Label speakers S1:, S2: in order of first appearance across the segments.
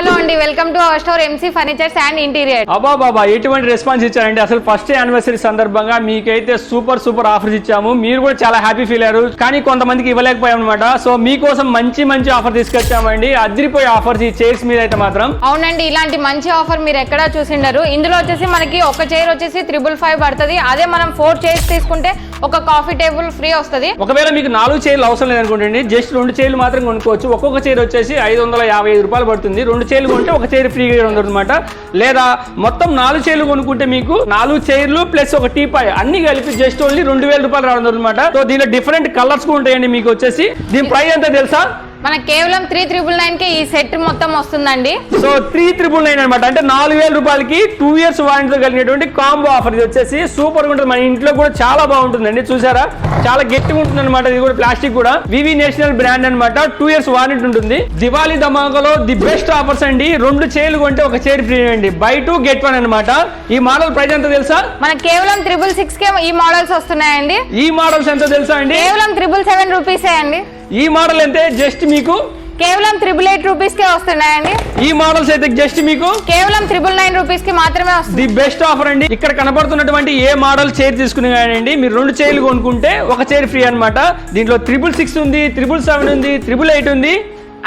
S1: déjalo అండి. Welcome to our store MC furnitures and interior
S2: అబ్బా బాబా ఎటువంటి రెస్పాన్స్ ఇచ్చారండి? అసలు ఫస్ట్ యానివర్సరీ సందర్భంగా మీకైతే సూపర్ సూపర్ ఆఫర్స్ ఇచ్చాము. మీరు కూడా చాలా హ్యాపీ ఫీల్ అయ్యారు. కానీ కొంతమందికి ఇవ్వలేకపోయాం అనమాట సో మీకోసం మంచి మంచి ఆఫర్ తీసుకొచ్చామండి. అదిరిపోయే ఆఫర్స్ ఈ చైర్స్ మీద అయితే మాత్రం.
S1: అవునండి ఇలాంటి మంచి ఆఫర్ మీరు ఎక్కడా చూసిండరు. ఇందులో వచ్చేసి మనకి ఒక చైర్ వచ్చేసి త్రిబుల్ ఫైవ్ పడుతుంది. అదే మనం ఫోర్ చైర్స్ తీసుకుంటే ఒక కాఫీ టేబుల్ ఫ్రీ వస్తుంది.
S2: ఒకవేళ మీకు నాలుగు చైర్లు అవసరం లేదనుకోండి జస్ట్ రెండు చైర్లు మాత్రం కొనుక్కోవచ్చు. ఒక్కొక్క చైర్ వచ్చేసి ఐదు వందల యాభై ఐదు రూపాయలు పడుతుంది. రెండు చైర్లు కొనుక్కుంటే ఒక చైర్ ఫ్రీగా ఉంది అనమాట లేదా మొత్తం నాలుగు చైర్లు కొనుక్కుంటే మీకు నాలుగు చైర్లు ప్లస్ ఒక టీపాయ్ అన్ని కలిపి జస్ట్ ఓన్లీ రెండు వేల రూపాయలు రావడం అనమాట సో దీనిలో డిఫరెంట్ కలర్స్ ఉంటాయండి మీకు వచ్చేసి. దీని ప్రైస్ ఎంత తెలుసా?
S1: మనకి కేవలం త్రీ త్రిబుల్ నైన్కి ఈ సెట్ మొత్తం వస్తుందండి.
S2: సో త్రీ త్రిబుల్ నైన్ అనమాట అంటే నాలుగు వేల రూపాయలకి టూ ఇయర్స్ వారంటీతో కలిగినటువంటి కాంబో ఆఫర్ ఇది వచ్చేసి సూపర్గా ఉంటుంది. మన ఇంట్లో కూడా చాలా బాగుంటుందండి. చూసారా? చాలా గట్టిగా ఉంటుంది అనమాట ఇది కూడా ప్లాస్టిక్ కూడా. వివి నేషనల్ బ్రాండ్ అన్నమాట. టూ ఇయర్స్ వారంటీ ఉంటుంది. దివాళీ ధమాకాలో ది బెస్ట్ ఆఫర్స్ అండి. రెండు చైర్లు కొంటే ఒక చైర్ ఫ్రీ అండి. బై టూ గెట్ వన్ అనమాట ఈ మోడల్ ప్రైస్ ఎంత తెలుసా?
S1: మనకి కేవలం త్రిబుల్ సిక్స్ కే ఈ మోడల్స్ వస్తున్నాయండి.
S2: ఈ మోడల్స్ ఎంత తెలుసా అండి?
S1: కేవలం త్రిబుల్ సెవెన్ రూపీసే అండి.
S2: ఈ మోడల్ అయితే జస్ట్ మీకు?
S1: కేవలం త్రిబుల్ ఎయిట్ రూపీస్ కే వస్తున్నాయండి.
S2: ఈ మోడల్స్ అయితే జస్ట్ మీకు?
S1: కేవలం త్రిబుల్ నైన్ రూపీస్కి మాత్రమే వస్తుంది.
S2: ది బెస్ట్ ఆఫర్ అండి. ఇక్కడ కనబడుతున్నటువంటి ఏ మోడల్ చైర్ తీసుకుని కానివ్వండి మీరు రెండు చైర్లు కొనుక్కుంటే ఒక చైర్ ఫ్రీ అన్నమాట. దీంట్లో త్రిబుల్ సిక్స్ ఉంది త్రిబుల్ సెవెన్ ఉంది త్రిబుల్ ఎయిట్ ఉంది.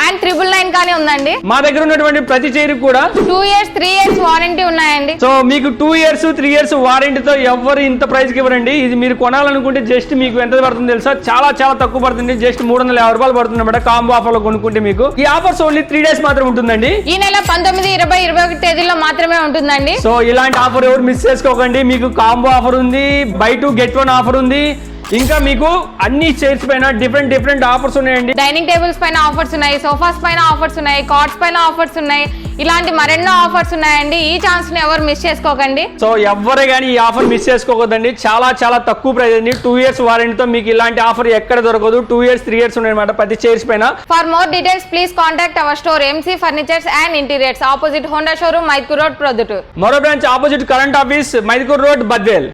S1: అండ్ త్రిబుల్ నైన్ కానీ ఉందండి.
S2: మా దగ్గర ఉన్నటువంటి ప్రతి చైర్ కూడా
S1: two years three years warranty ఉన్నాయండి.
S2: సో మీకు టూ ఇయర్స్ త్రీ ఇయర్స్ వారంటీతో ఎవరు ఇంత ప్రైస్కి ఇవ్వరండి. ఇది మీరు కొనాలనుకుంటే జస్ట్ మీకు ఎంత పడుతుంది తెలుసా? చాలా చాలా తక్కువ పడుతుంది. జస్ట్ మూడు వందల యాభై రూపాయలు పడుతుంది అనమాట కాంబో ఆఫర్లో కొనుక్కుంటే మీకు. ఈ ఆఫర్స్ ఓన్లీ త్రీ డేస్ మాత్రం ఉంటుందండి.
S1: ఈ నెల పంతొమ్మిది ఇరవై ఇరవై ఒకటి తేదీలో మాత్రమే ఉంటుందండి.
S2: సో ఇలాంటి ఆఫర్ ఎవరు మిస్ చేసుకోకండి. మీకు కాంబో ఆఫర్ ఉంది buy two get one offer ఉంది. ఇంకా మీకు అన్ని చైర్స్ పైన డిఫరెంట్ డిఫరెంట్ ఆఫర్స్ ఉన్నాయండి.
S1: డైనింగ్ టేబుల్స్ పైన ఆఫర్స్ ఉన్నాయి సోఫాస్ పైన ఆఫర్స్ ఉన్నాయి కార్డ్స్ పైన ఆఫర్స్ ఉన్నాయి ఇలాంటి మరెన్నో ఆఫర్స్ ఉన్నాయండి. ఈ ఛాన్స్ని ఎవరు మిస్ చేసుకోకండి.
S2: సో ఎవరే కానీ ఈ ఆఫర్ మిస్ చేసుకోవద్దండి చాలా చాలా తక్కువ ప్రైస్ అండి. టూ ఇయర్స్ వారంటీతో మీకు ఇలాంటి ఆఫర్ ఎక్కడ దొరకదు. టూ ఇయర్స్ త్రీ ఇయర్స్ ఉన్నాయన్నమాట ప్రతి చైర్స్ పైన.
S1: For more details please contact our store MC furnitures and interiors opposite Honda showroom Mydukur road Proddatur
S2: మరో branch opposite current office Mydukur road Badvel